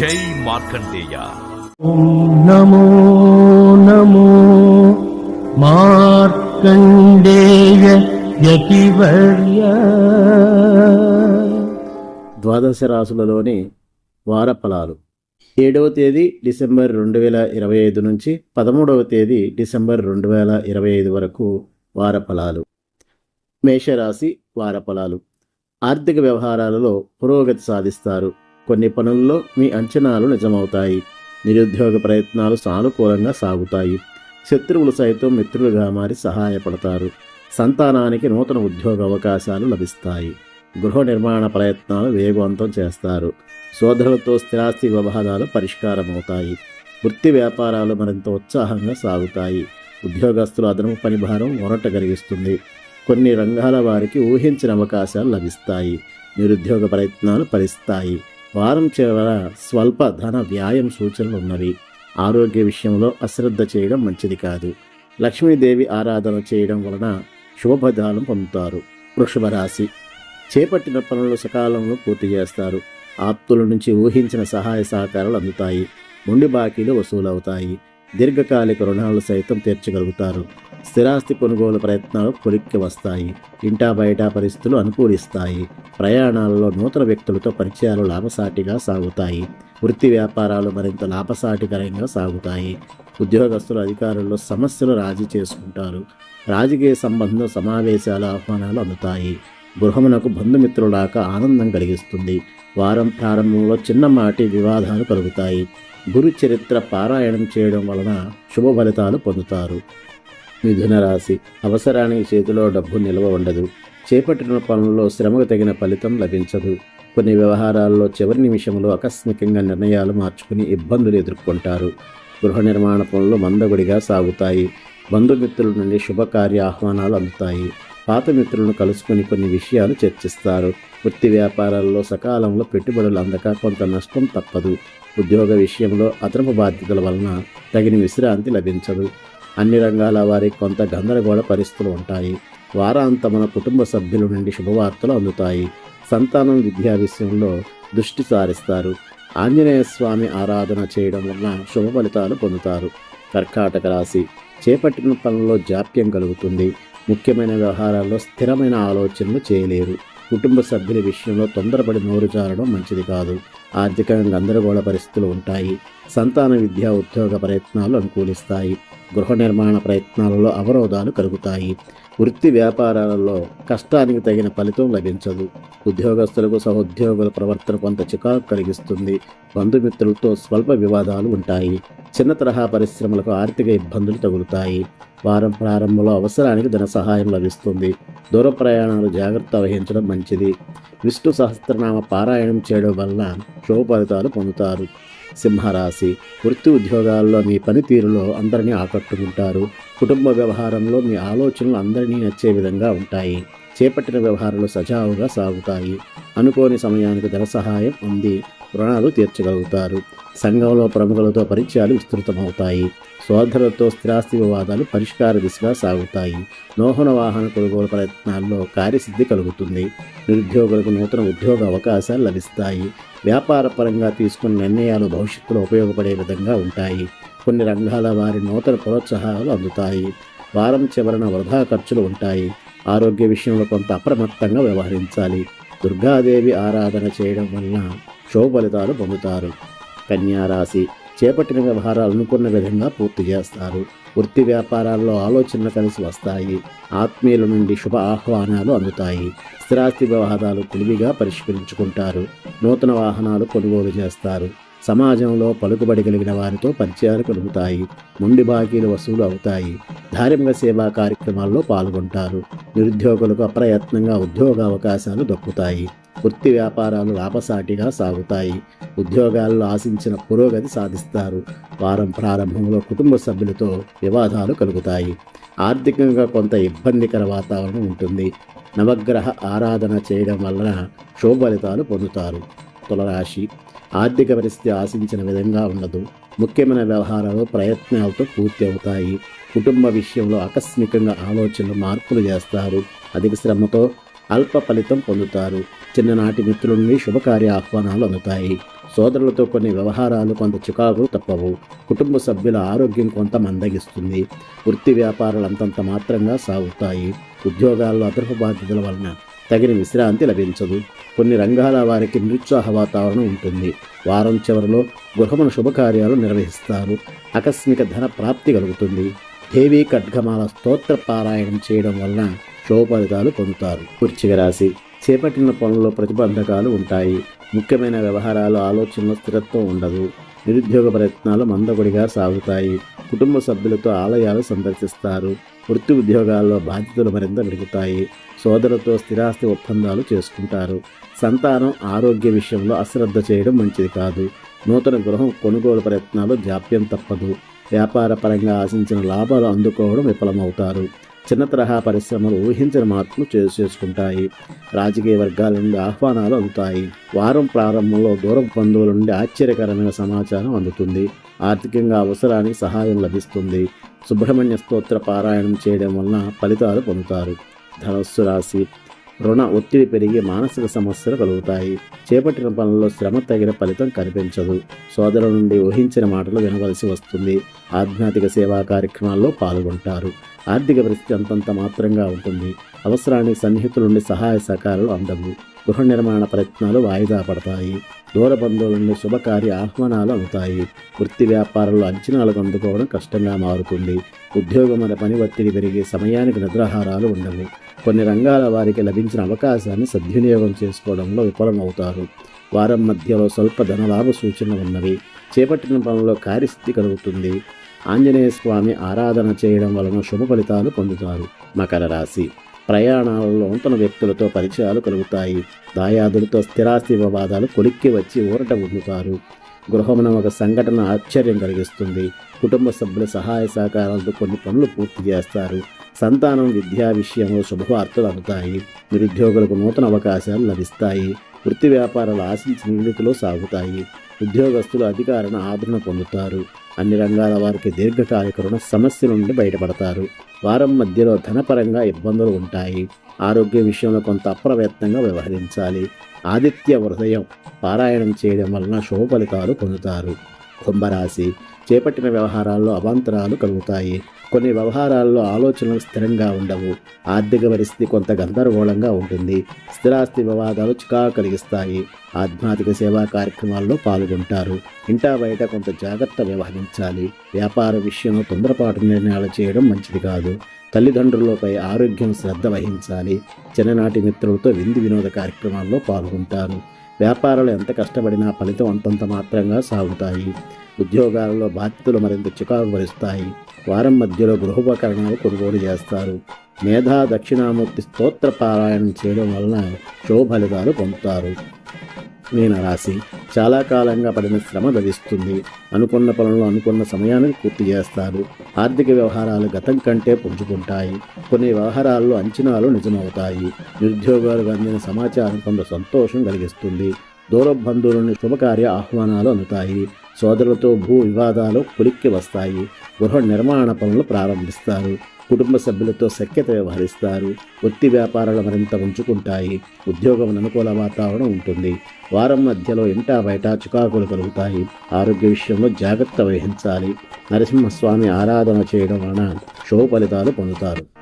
జై మార్కండేయ. నమో నమో మార్కండేయ యతివర్య. ద్వాదశ రాసులలోని వార ఫలాలు ఏడవ తేదీ డిసెంబర్ రెండు వేల ఇరవై ఐదు నుంచి పదమూడవ తేదీ డిసెంబర్ రెండు వేల ఇరవై ఐదు వరకు వార ఫలాలు మేషరాశి వార ఫలాలు ఆర్థిక వ్యవహారాలలో పురోగతి సాధిస్తారు. కొన్ని పనుల్లో మీ అంచనాలు నిజమవుతాయి. నిరుద్యోగ ప్రయత్నాలు సానుకూలంగా సాగుతాయి. శత్రువులు సైతం మిత్రులుగా మారి సహాయపడతారు. సంతానానికి నూతన ఉద్యోగ అవకాశాలు లభిస్తాయి. గృహ నిర్మాణ ప్రయత్నాలు వేగవంతం చేస్తారు. సోదరులతో స్థిరాస్తి వ్యవహారాలు పరిష్కారమవుతాయి. వృత్తి వ్యాపారాలు మరింత ఉత్సాహంగా సాగుతాయి. ఉద్యోగస్తుల అదనపు పనిభారం మొరట కలిగిస్తుంది. కొన్ని రంగాల వారికి ఊహించిన అవకాశాలు లభిస్తాయి. నిరుద్యోగ ప్రయత్నాలు ఫలిస్తాయి. వారం చివర స్వల్ప ధన వ్యాయం సూచనలు ఉన్నవి. ఆరోగ్య విషయంలో అశ్రద్ధ చేయడం మంచిది కాదు. లక్ష్మీదేవి ఆరాధన చేయడం వలన శుభఫలాలను పొందుతారు. వృషభ రాశి. చేపట్టిన పనులు సకాలంలో పూర్తి చేస్తారు. ఆప్తుల నుంచి ఊహించిన సహాయ సహకారాలు అందుతాయి. ముండి బాకీలు వసూలవుతాయి. దీర్ఘకాలిక రుణాలు సైతం తీర్చగలుగుతారు. స్థిరాస్తి కొనుగోలు ప్రయత్నాలు కొలిక్కి వస్తాయి. ఇంటా బయట పరిస్థితులు అనుకూలిస్తాయి. ప్రయాణాలలో నూతన వ్యక్తులతో పరిచయాలు లాభసాటిగా సాగుతాయి. వృత్తి వ్యాపారాలు మరింత లాభసాటికరంగా సాగుతాయి. ఉద్యోగస్తులు అధికారుల్లో సమస్యలు రాజీ చేసుకుంటారు. రాజకీయ సంబంధం సమావేశాల ఆహ్వానాలు అందుతాయి. గృహమునకు బంధుమిత్రులాక ఆనందం కలిగిస్తుంది. వారం ప్రారంభంలో చిన్నమాటి వివాదాలు కలుగుతాయి. గురు చరిత్ర పారాయణం చేయడం వలన శుభ ఫలితాలు పొందుతారు. మిథున రాశి. అవసరానికి చేతిలో డబ్బు నిల్వ ఉండదు. చేపట్టిన పనుల్లో శ్రమకు తగిన ఫలితం లభించదు. కొన్ని వ్యవహారాల్లో చివరి నిమిషంలో ఆకస్మికంగా నిర్ణయాలు మార్చుకుని ఇబ్బందులు ఎదుర్కొంటారు. గృహ నిర్మాణ పనులు మందగుడిగా సాగుతాయి. బంధుమిత్రుల నుండి శుభకార్య ఆహ్వానాలు అందుతాయి. పాత మిత్రులను కలుసుకుని కొన్ని విషయాలు చర్చిస్తారు. వృత్తి వ్యాపారాల్లో సకాలంలో పెట్టుబడులు అందక కొంత నష్టం తప్పదు. ఉద్యోగ విషయంలో అదనపు బాధ్యతల వలన తగిన విశ్రాంతి లభించదు. అన్ని రంగాల వారికి కొంత గందరగోళ పరిస్థితులు ఉంటాయి. వారాంతమున కుటుంబ సభ్యుల నుండి శుభవార్తలు అందుతాయి. సంతానం విద్యా విషయంలో దృష్టి సారిస్తారు. ఆంజనేయ స్వామి ఆరాధన చేయడం వలన శుభ ఫలితాలు పొందుతారు. కర్కాటక రాశి చేపట్టిన పనుల్లో జాప్యం కలుగుతుంది. ముఖ్యమైన వ్యవహారాల్లో స్థిరమైన ఆలోచనలు చేయలేరు. కుటుంబ సభ్యుల విషయంలో తొందరపడి నోరు జారడం మంచిది కాదు. ఆర్థికంగా గందరగోళ పరిస్థితులు ఉంటాయి. సంతాన విద్యా ఉద్యోగ ప్రయత్నాలు అనుకూలిస్తాయి. గృహ నిర్మాణ ప్రయత్నాలలో అవరోధాలు కలుగుతాయి. వృత్తి వ్యాపారాలలో కష్టానికి తగిన ఫలితం లభించదు. ఉద్యోగస్తులకు సహోద్యోగుల ప్రవర్తన కొంత చికాకు కలిగిస్తుంది. బంధుమిత్రులతో స్వల్ప వివాదాలు ఉంటాయి. చిన్న తరహా పరిశ్రమలకు ఆర్థిక ఇబ్బందులు తగులుతాయి. వారం ప్రారంభంలో అవసరానికి ధన సహాయం లభిస్తుంది. దూర ప్రయాణాలు జాగ్రత్త వహించడం మంచిది. విష్ణు సహస్రనామ పారాయణం చేయడం వల్ల శుభ ఫలితాలు పొందుతారు. సింహరాశి. వృత్తి ఉద్యోగాల్లో మీ పనితీరులో అందరినీ ఆకట్టుకుంటారు. కుటుంబ వ్యవహారంలో మీ ఆలోచనలు అందరినీ నచ్చే విధంగా ఉంటాయి. చేపట్టిన వ్యవహారాలు సజావుగా సాగుతాయి. అనుకోని సమయానికి ధన సహాయం ఉంది. రుణాలు తీర్చగలుగుతారు. సంఘంలో ప్రముఖులతో పరిచయాలు విస్తృతమవుతాయి. సోదరులతో స్థిరాస్తి వివాదాలు పరిష్కార దిశగా సాగుతాయి. నోహన వాహన కొనుగోలు ప్రయత్నాల్లో కార్యసిద్ధి కలుగుతుంది. నిరుద్యోగులకు నూతన ఉద్యోగ అవకాశాలు లభిస్తాయి. వ్యాపార పరంగా తీసుకున్న నిర్ణయాలు భవిష్యత్తులో ఉపయోగపడే విధంగా ఉంటాయి. కొన్ని రంగాల వారి నూతన ప్రోత్సాహాలు అందుతాయి. వారం చివరన వృధా ఖర్చులు ఉంటాయి. ఆరోగ్య విషయంలో కొంత అప్రమత్తంగా వ్యవహరించాలి. దుర్గాదేవి ఆరాధన చేయడం వలన శుభ ఫలితాలు పొందుతారు. కన్యారాశి చేపట్టిన వ్యవహారాలు అనుకున్న విధంగా పూర్తి చేస్తారు. వృత్తి వ్యాపారాల్లో ఆలోచనలు కలిసి వస్తాయి. ఆత్మీయుల నుండి శుభ ఆహ్వానాలు అందుతాయి. స్థిరాస్తి వ్యవహారాలు తెలివిగా పరిష్కరించుకుంటారు. నూతన వాహనాలు కొనుగోలు చేస్తారు. సమాజంలో పలుకుబడి కలిగిన వారితో పరిచయాలు కలుగుతాయి ముండి బాకీలు వసూలు అవుతాయి. ధార్మిక సేవా కార్యక్రమాల్లో పాల్గొంటారు. నిరుద్యోగులకు అప్రయత్నంగా ఉద్యోగ అవకాశాలు దక్కుతాయి. వృత్తి వ్యాపారాలు లాభసాటిగా సాగుతాయి. ఉద్యోగాల్లో ఆశించిన పురోగతి సాధిస్తారు. వారం ప్రారంభంలో కుటుంబ సభ్యులతో వివాదాలు కలుగుతాయి. ఆర్థికంగా కొంత ఇబ్బందికర వాతావరణం ఉంటుంది. నవగ్రహ ఆరాధన చేయడం వలన శుభ ఫలితాలు పొందుతారు. తులరాశి. ఆర్థిక పరిస్థితి ఆశించిన విధంగా ఉండదు. ముఖ్యమైన వ్యవహారాలు ప్రయత్నాలతో పూర్తి అవుతాయి. కుటుంబ విషయంలో ఆకస్మికంగా ఆలోచనలు మార్పులు చేస్తారు. అధిక శ్రమతో అల్ప ఫలితం పొందుతారు. చిన్ననాటి మిత్రుల నుండి శుభకార్య ఆహ్వానాలు అందుతాయి. సోదరులతో కొన్ని వ్యవహారాలు కొంత చికాకులు తప్పవు. కుటుంబ సభ్యుల ఆరోగ్యం కొంత మందగిస్తుంది. వృత్తి వ్యాపారాలు అంతంత మాత్రంగా సాగుతాయి. ఉద్యోగాల్లో అదనపు బాధ్యతల వలన తగిన విశ్రాంతి లభించదు. కొన్ని రంగాల వారికి నిరుత్సాహ వాతావరణం ఉంటుంది. వారం చివరిలో గృహమున శుభకార్యాలు నిర్వహిస్తారు. ఆకస్మిక ధన ప్రాప్తి కలుగుతుంది. దేవీ ఖడ్గమాల స్తోత్ర పారాయణం చేయడం వలన శుభ ఫలితాలు పొందుతారు. వృశ్చిక రాశి. చేపట్టిన పనుల్లో ప్రతిబంధకాలు ఉంటాయి. ముఖ్యమైన వ్యవహారాలు ఆలోచనలో స్థిరత్వం ఉండదు. నిరుద్యోగ ప్రయత్నాలు మందకొడిగా సాగుతాయి. కుటుంబ సభ్యులతో ఆలయాలు సందర్శిస్తారు. వృత్తి ఉద్యోగాల్లో బాధ్యతలు మరింత పెరుగుతాయి సోదరులతో స్థిరాస్తి ఒప్పందాలు చేసుకుంటారు. సంతానం ఆరోగ్య విషయంలో అశ్రద్ధ చేయడం మంచిది కాదు. నూతన గృహం కొనుగోలు ప్రయత్నాలు జాప్యం తప్పదు. వ్యాపార పరంగా ఆశించిన లాభాలు అందుకోవడం విఫలమవుతారు. చిన్న తరహా పరిశ్రమలు ఊహించిన మార్పులు చేసు చేసుకుంటాయి. రాజకీయ వర్గాల నుండి ఆహ్వానాలు అందుతాయి. వారం ప్రారంభంలో దూరం బంధువుల నుండి ఆశ్చర్యకరమైన సమాచారం అందుతుంది. ఆర్థికంగా అవసరానికి సహాయం లభిస్తుంది. సుబ్రహ్మణ్య స్తోత్ర పారాయణం చేయడం వలన ఫలితాలు పొందుతారు. ధనస్సు రాశి రుణ ఒత్తిడి పెరిగి మానసిక సమస్యలు కలుగుతాయి. చేపట్టిన పనుల్లో శ్రమ తగిన ఫలితం కనిపించదు. సోదరుల నుండి ఊహించిన మాటలు వినవలసి వస్తుంది. ఆధ్యాత్మిక సేవా కార్యక్రమాల్లో పాల్గొంటారు. ఆర్థిక పరిస్థితి అంతంత మాత్రంగా ఉంటుంది. అవసరానికి సన్నిహితుల నుండి సహాయ సహకారాలు అందవు గృహ నిర్మాణ ప్రయత్నాలు వాయిదా పడతాయి. దూర బంధువుల నుండి శుభకార్య ఆహ్వానాలు అవుతాయి. వృత్తి వ్యాపారంలో అంచనాలకు అందుకోవడం కష్టంగా మారుతుంది. ఉద్యోగం అనే పని ఒత్తిడి పెరిగి సమయానికి నిద్రాహారాలు ఉండవు. కొన్ని రంగాల వారికి లభించిన అవకాశాన్ని సద్వినియోగం చేసుకోవడంలో విఫలమవుతారు. వారం మధ్యలో స్వల్ప ధనలాభ సూచనలు ఉన్నవి. చేపట్టిన పనుల్లో కార్యస్థితి కలుగుతుంది. ఆంజనేయ స్వామి ఆరాధన చేయడం వలన శుభ ఫలితాలు పొందుతారు. మకర రాశి. ప్రయాణాలలో నూతన వ్యక్తులతో పరిచయాలు కలుగుతాయి. దాయాదులతో స్థిరాస్తి వివాదాలు కొలిక్కి వచ్చి ఊరట ఉండుతారు గృహమున ఒక సంఘటన ఆశ్చర్యం కలిగిస్తుంది. కుటుంబ సభ్యుల సహాయ సహకారాలతో కొన్ని పనులు పూర్తి చేస్తారు. సంతానం విద్యా విషయంలో శుభవార్తలు అందుతాయి. నిరుద్యోగులకు నూతన అవకాశాలు లభిస్తాయి. వృత్తి వ్యాపారాలు ఆశించిన నిలుపులో సాగుతాయి. ఉద్యోగస్తులు అధికారులను ఆదరణ పొందుతారు. అన్ని రంగాల వారికి దీర్ఘకాలిక రుణ సమస్య నుండి బయటపడతారు. వారం మధ్యలో ధనపరంగా ఇబ్బందులు ఉంటాయి. ఆరోగ్య విషయంలో కొంత అప్రయత్నంగా వ్యవహరించాలి. ఆదిత్య హృదయం పారాయణం చేయడం వలన శుభ ఫలితాలు పొందుతారు. కుంభరాశి చేపట్టిన వ్యవహారాల్లో అవాంతరాలు కలుగుతాయి. కొన్ని వ్యవహారాల్లో ఆలోచనలు స్థిరంగా ఉండవు. ఆర్థిక పరిస్థితి కొంత గందరగోళంగా ఉంటుంది. స్థిరాస్తి వివాదాలు చికాకు కలిగిస్తాయి. ఆధ్యాత్మిక సేవా కార్యక్రమాల్లో పాల్గొంటారు. ఇంటా బయట కొంత జాగ్రత్త వ్యవహరించాలి. వ్యాపార విషయంలో తొందరపాటు నిర్ణయాలు చేయడం మంచిది కాదు. తల్లిదండ్రులపై ఆరోగ్యం శ్రద్ధ వహించాలి. చిన్ననాటి మిత్రులతో విందు వినోద కార్యక్రమాల్లో పాల్గొంటారు వ్యాపారాలు ఎంత కష్టపడినా ఫలితం అంతంత మాత్రంగా సాగుతాయి. ఉద్యోగాలలో బాధ్యతలు మరింత చికాకు భరిస్తాయి. వారం మధ్యలో గృహోపకరణాలు కొనుగోలు చేస్తారు. మేధా దక్షిణామూర్తి స్తోత్ర పారాయణం చేయడం వలన శుభ ఫలితాలు పొందుతారు. నేను రాసి చాలా కాలంగా పడిన శ్రమ లభిస్తుంది అనుకున్న పనులు అనుకున్న సమయానికి పూర్తి చేస్తారు. ఆర్థిక వ్యవహారాలు గతం కంటే పుంజుకుంటాయి. కొన్ని వ్యవహారాల్లో అంచనాలు నిజమవుతాయి. నిరుద్యోగాలకు అందిన సమాచారం కొంత సంతోషం కలిగిస్తుంది. దూర బంధువులను శుభకార్య ఆహ్వానాలు అందుతాయి. సోదరులతో భూ వివాదాలు పులిక్కి వస్తాయి. గృహ నిర్మాణ పనులు ప్రారంభిస్తారు. కుటుంబ సభ్యులతో సఖ్యత వ్యవహరిస్తారు. వృత్తి వ్యాపారాలు మరింత ఉంచుకుంటాయి ఉద్యోగం అనుకూల వాతావరణం ఉంటుంది. వారం మధ్యలో ఇంటా బయట చికాకులు కలుగుతాయి. ఆరోగ్య విషయంలో జాగ్రత్త వహించాలి. నరసింహస్వామి ఆరాధన చేయడం వలన శుభ ఫలితాలు పొందుతారు.